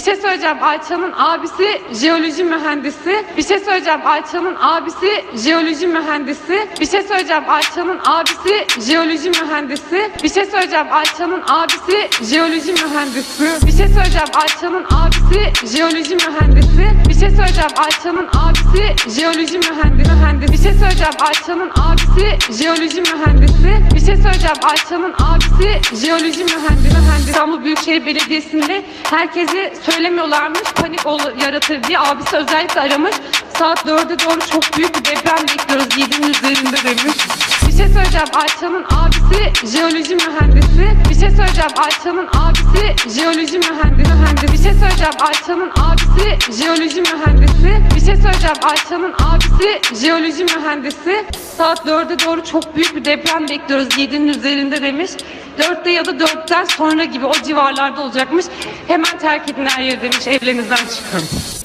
Bir şey söyleyeceğim. Ayça'nın abisi jeoloji mühendisi. Bir şey söyleyeceğim. Ayça'nın abisi jeoloji mühendisi. Bir şey söyleyeceğim. Ayça'nın abisi jeoloji mühendisi. Bir şey söyleyeceğim. Ayça'nın abisi jeoloji mühendisi. Bir şey söyleyeceğim. Ayça'nın abisi jeoloji mühendisi. Bir şey söyleyeceğim. Ayça'nın abisi jeoloji mühendisi. Bir şey söyleyeceğim. Ayça'nın abisi jeoloji mühendisi. Şey söyleyeceğim. Ayça'nın abisi jeoloji mühendisi. mühendisi. İstanbul Büyükşehir Belediyesi'nde herkese söylemiyorlarmış. Panik yaratır diye abisi özellikle aramış. Saat 4'e doğru çok büyük bir deprem bekliyoruz. 7'nin üzerinde demiş. Bir şey söyleyeceğim. Ayça'nın abisi jeoloji mühendisi. Bir şey söyleyeceğim. Ayça'nın abisi jeoloji mühendisi. mühendisi. Bir şey söyleyeceğim. Ayça'nın abisi jeoloji mühendisi. Bir şey söyleyeceğim. Ayça'nın abisi jeoloji mühendisi. Saat 4'e doğru çok büyük bir deprem bekliyoruz. 7'nin üzerinde demiş. 4'te ya da 4'ten sonra gibi o civarlarda olacakmış. Hemen terk edin her yeri demiş. Evlerinizden çıkın.